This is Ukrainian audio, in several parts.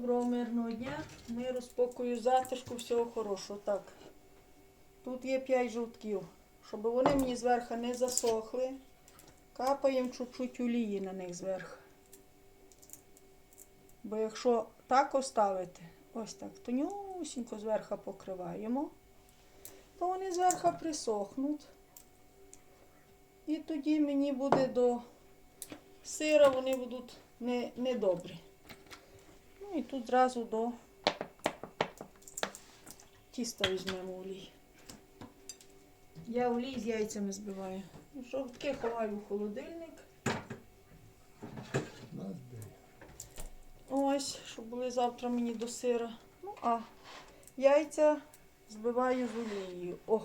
Доброго мирного дня, миру, спокою, затишку, всього хорошого. Так. Тут є 5 жовтків. Щоб вони мені зверху не засохли, капаємо чуть-чуть олії на них зверху. Бо якщо так оставити, ось так, тонюсінько зверху покриваємо, то вони зверху присохнуть. І тоді мені буде до сира, вони будуть недобрі. Ну і тут зразу до тіста візьмемо олій. Я олій з яйцями збиваю. Ну, Жовтки ховаю в холодильник. Ось, щоб були завтра мені до сира. Ну, а яйця збиваю з олією. О.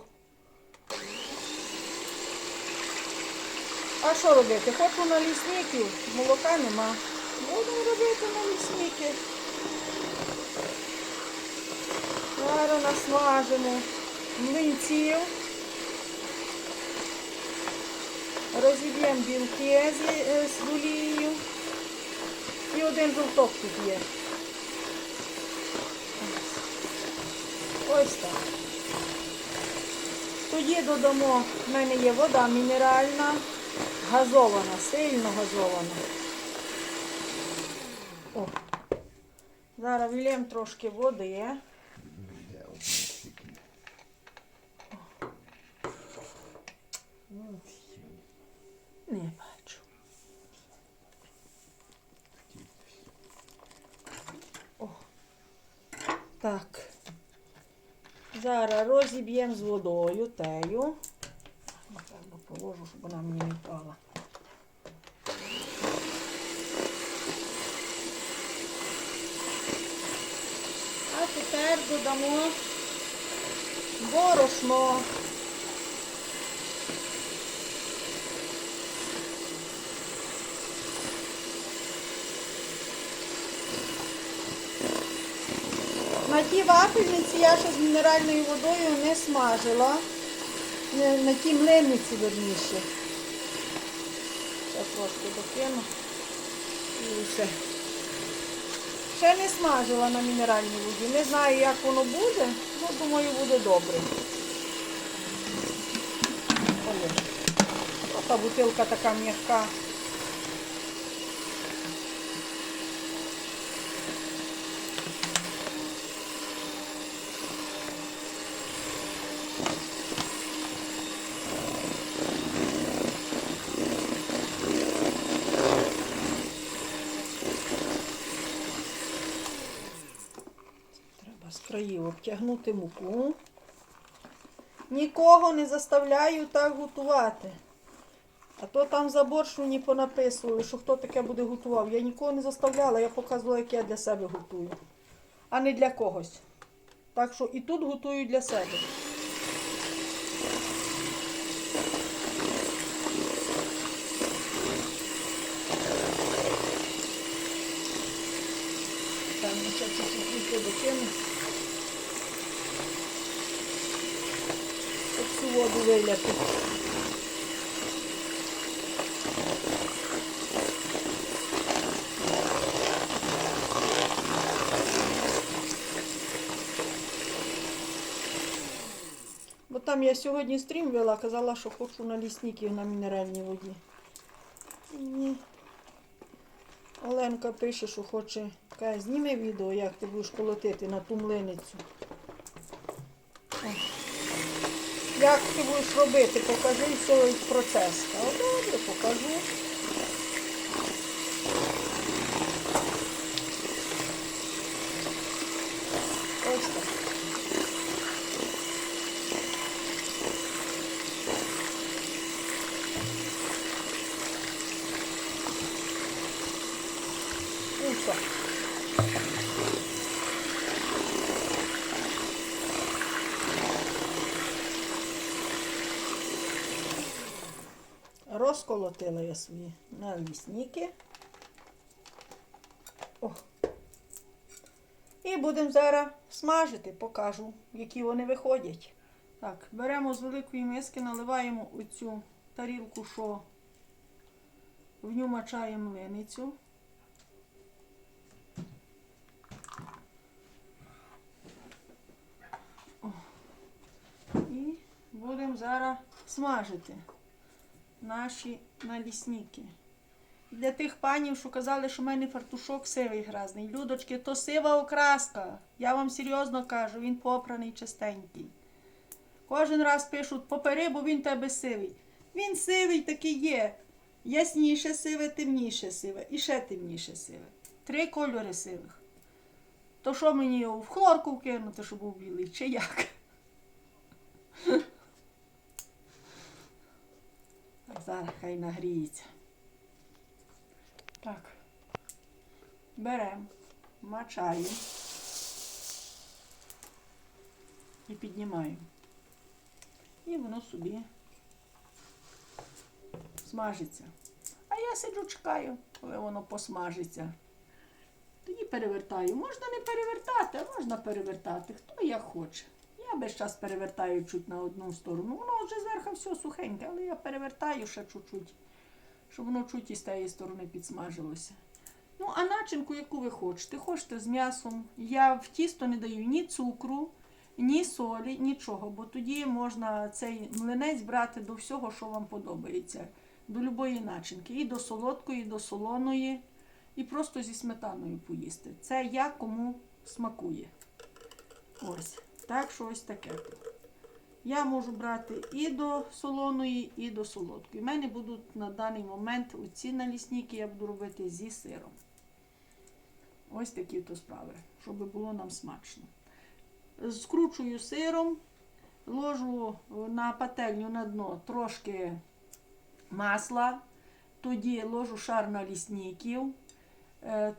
А що робити? Хочу на лісників, молока нема. Будемо робити на лісники. Зараз насмажимо млинців. Розіб'ємо білки е, з олією. І один жовток тут є. Ось так. Тоді додамо, в мене є вода мінеральна, газована, сильно газована. О. Зараз вілємо трошки води. Не бачу. О. Так. Зараз розіб'ємо з водою тею. Напевно, положу, щоб вона мені не впала. А тепер додамо борошно. Тій вафельниці я ще з мінеральною водою не смажила. На тій млинниці верніше. Зараз трошки докину. І все. Ще не смажила на мінеральній воді. Не знаю, як воно буде, але думаю, буде добре. Ой, Та бутилка така м'яка. Треба з країв обтягнути муку. Нікого не заставляю так готувати. А то там за борщ мені понаписували, що хто таке буде готував. Я нікого не заставляла, я показувала, як я для себе готую, а не для когось. Так що і тут готую для себе. Там ще чуть-чуть муки докину. Щоб всю воду виляти. Бо там я сьогодні стрім вела, казала, що хочу на лісників на мінеральній воді. Ні. Оленка пише, що хоче. Каже, зніми відео, як ти будеш колотити на ту млиницю. О. Як ти будеш робити, покажи все процес. Та добре, покажу. Ось так. І все. Розколотила я свої навісники. О. І будемо зараз смажити, покажу, які вони виходять. Так, беремо з великої миски, наливаємо у цю тарілку, що в ню мачаємо виницю. І будемо зараз смажити наші налісники. Для тих панів, що казали, що в мене фартушок сивий грязний. Людочки, то сива окраска. Я вам серйозно кажу, він попраний чистенький. Кожен раз пишуть попери, бо він тебе сивий. Він сивий такий є. Ясніше сиве, темніше сиве і ще темніше сиве. Три кольори сивих. То що мені його в хлорку вкинути, щоб був білий, чи як? А Зараз хай нагріється. Так. Беремо, мачаємо і піднімаємо. І воно собі смажиться. А я сиджу чекаю, коли воно посмажиться. Тоді перевертаю. Можна не перевертати, а можна перевертати. Хто як хоче. Я весь час перевертаю чуть на одну сторону. Воно вже зверху все сухеньке, але я перевертаю ще чуть-чуть, щоб воно чуть і з тієї сторони підсмажилося. Ну, а начинку, яку ви хочете, хочете з м'ясом. Я в тісто не даю ні цукру, ні солі, нічого, бо тоді можна цей млинець брати до всього, що вам подобається. До любої начинки. І до солодкої, і до солоної, і просто зі сметаною поїсти. Це як кому смакує. Ось. Так що ось таке. Я можу брати і до солоної, і до солодкої. У мене будуть на даний момент оці налісники я буду робити зі сиром. Ось такі то справи, щоб було нам смачно. Скручую сиром, ложу на пательню на дно трошки масла, тоді ложу шар налісників, е,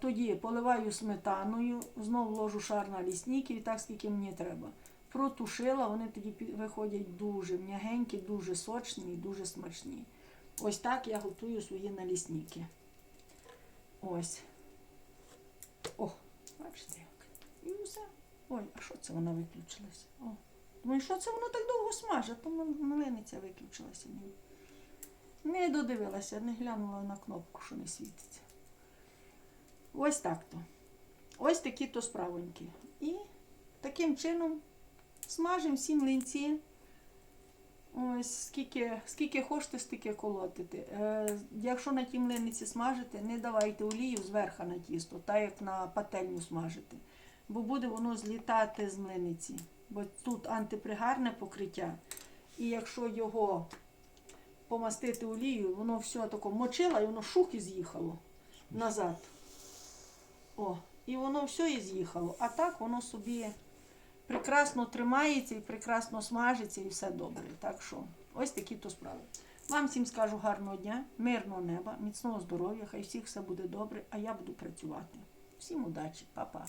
тоді поливаю сметаною, знову ложу шар налісників і так, скільки мені треба. Протушила, вони тоді виходять дуже м'ягенькі, дуже сочні і дуже смачні. Ось так я готую свої налісники. Ось. О, бачите як. І все. Ой, а що це вона виключилася? О. Думаю, що це воно так довго смаже, то м- млиниця виключилася. Не додивилася, не глянула на кнопку, що не світиться. Ось так то. Ось такі то справоньки. І таким чином смажимо всі млинці. Ось скільки, скільки хочете, стільки колотити. Е, якщо на тій млиниці смажите, не давайте олію зверху на тісто, так як на пательню смажите. Бо буде воно злітати з млиниці. Бо тут антипригарне покриття. І якщо його помастити олією, воно все тако мочило і воно шух і з'їхало назад. О, і воно все і з'їхало. А так воно собі прекрасно тримається і прекрасно смажиться, і все добре. Так що, ось такі то справи. Вам всім скажу гарного дня, мирного неба, міцного здоров'я, хай всіх все буде добре, а я буду працювати. Всім удачі, па-па.